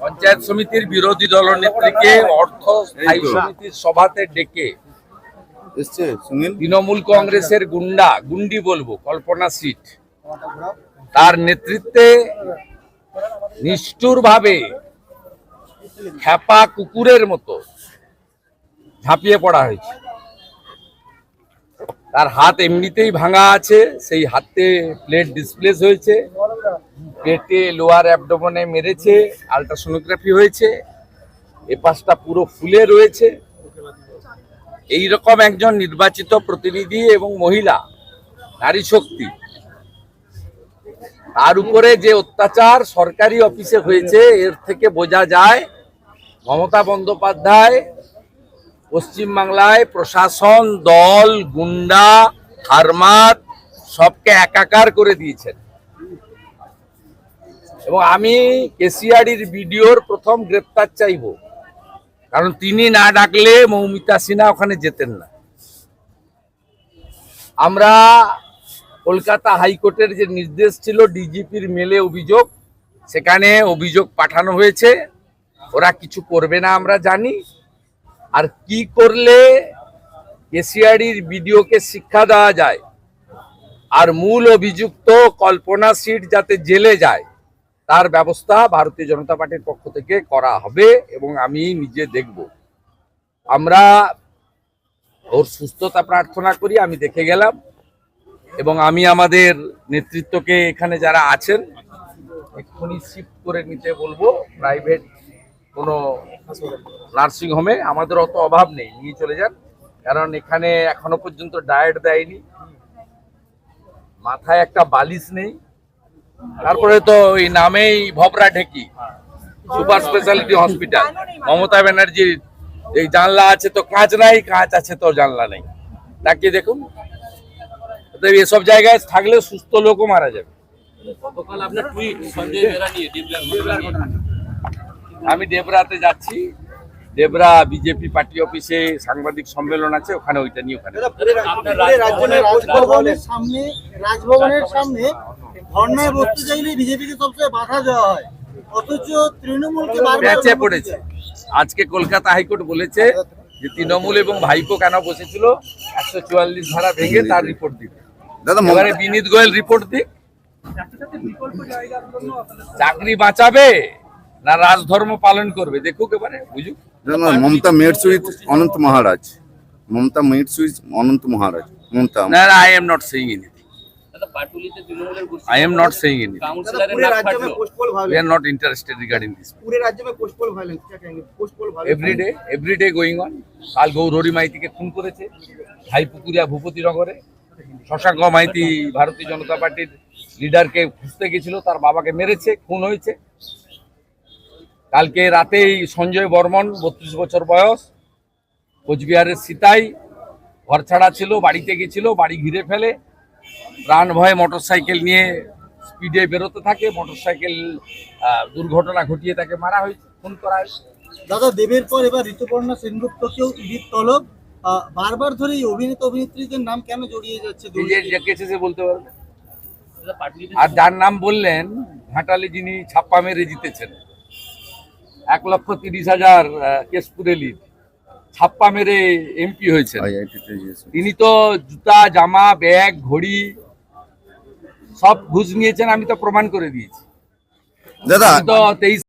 পঞ্চায়েত সমিতির বিরোধী দলনেত্রীকে অর্থ স্থায়ী সমিতির সভাতে ডেকে তৃণমূল কংগ্রেসের গুন্ডা গুন্ডি বলব কল্পনা সিট। তার নেতৃত্বে নিষ্ঠুরভাবে খ্যাপা কুকুরের মতো ঝাঁপিয়ে পড়া হয়েছে। তার হাত এমনিতেই ভাঙা আছে সেই হাতে প্লেট ডিসপ্লেস হয়েছে। পেটে লোয়ার অ্যাবডোমনে মেরেছে আলট্রাসোনোগ্রাফি হয়েছে, এ পাশটা পুরো ফুলে রয়েছে। এই রকম একজন নির্বাচিত প্রতিনিধি এবং মহিলা, নারী শক্তি। তার উপরে যে অত্যাচার সরকারি অফিসে হয়েছে, এর থেকে বোঝা যায়, মমতা বন্দ্যোপাধ্যায় পশ্চিমবাংলায় প্রশাসন, দল, গুন্ডা, হারমাত, সবকে একাকার করে দিয়েছেন। এবং আমি কেসিআরির বিডিওর প্রথম গ্রেপ্তার চাইব। কারণ তিনি না ডাকলে মৌমিতা সিনহা ওখানে যেতেন না। আমরা কলকাতা হাইকোর্টের যে নির্দেশ ছিল ডিজিপির মেলে অভিযোগ, সেখানে অভিযোগ পাঠানো হয়েছে। ওরা কিছু করবে না আমরা জানি। আর কি করলে কেসিআরির বিডিওকে শিক্ষা দেওয়া যায়? আর মূল অভিযুক্ত কল্পনা সিট যাতে জেলে যায় তার ব্যবস্থা ভারতীয় জনতা পার্টির পক্ষ থেকে করা হবে এবং আমি নিজে দেখব। আমরা ওর সুস্থতা প্রার্থনা করি, আমি দেখে গেলাম। এবং আমি আমাদের নেতৃত্বকে এখানে যারা আছেন, এক্ষুনি শিফট করে নিতে বলব। প্রাইভেট কোনো নার্সিং হোমে আমাদের অত অভাব নেই, নিয়ে চলে যান। কারণ এখানে এখনও পর্যন্ত ডায়েট দেয়নি। মাথায় একটা বালিশ নেই। তারপরে তো ওই নামেই ভবরা ঢেকি সুপার স্পেশালিটি হসপিটাল। মমতা ব্যানার্জির এই জানলা আছে তো কাঁচ নাই কাঁচ আছে তো জানলা নেই। তাকিয়ে দেখুন এসব জায়গায় থাকলে সুস্থ লোকও মারা যাবে। আমি দেবরাতে যাচ্ছি। দেবরা বিজেপি পার্টি অফিসে সাংবাদিক সম্মেলন আছে ওখানে ওইটা নিয়ে ওখানে রাজভবনের সামনে রাজভবনের সামনে ধর্নায় বসতে চাইলে বিজেপিকে সবচেয়ে বাধা দেওয়া হয়। অথচ তৃণমূলকে প্যাচে পড়েছে। আজকে কলকাতা হাইকোর্ট বলেছে যে তৃণমূল এবং ভাইপো কেন বসেছিল? একশো চুয়াল্লিশ ধারা ভেঙে তার রিপোর্ট দিবে। দাদা বিনীত গোয়েল রিপোর্ট দিক। চাকরি বাঁচাবে না রাজধর্ম পালন করবে? দেখুক এবারে বুঝুক। দাদা, Mamata meets with Ananta Maharaj. Mamata meets with Ananta Maharaj. Mamata না I am not saying anything I am not saying in We are not interested regarding this. Every day, every day কাল গৌরী মাইতিকে খুন করেছে ভাইপুকুরিয়া ভূপতিনগরে শশাঙ্ক মাইতি ভারতীয় জনতা পার্টির লিডারকে খুঁজতে গেছিল তার বাবাকে মেরেছে খুন হয়েছে। কালকে রাতেই সঞ্জয় বর্মন বত্রিশ বছর বয়স কোচবিহারের সীতাই ঘর ছাড়া ছিল বাড়িতে গেছিল বাড়ি ঘিরে ফেলে প্রাণ ভয়ে মোটরসাইকেল নিয়ে স্পিডে বেরোতে থাকে মোটরসাইকেল দুর্ঘটনা ঘটিয়ে তাকে মারা হয়েছে খুন করা হয়েছে। দাদা দেবের পর এবার ঋতুপর্ণা সেনগুপ্তকেও ইডির তলব। বারবার ধরে এই অভিনেতা অভিনেত্রীদের নাম কেন জড়িয়ে যাচ্ছে? সে বলতে পারবে? আর যার নাম বললেন ঘাটালে যিনি ছাপ্পা মেরে জিতেছেন এক লক্ষ তিরিশ হাজার কেশপুরে লিড ছাপ্পা মেরে এমপি হয়েছে তিনি তো জুতা জামা ব্যাগ ঘড়ি সব ঘুষ নিয়েছেন আমি তো প্রমাণ করে দিয়েছি। দাদা তো তেইশ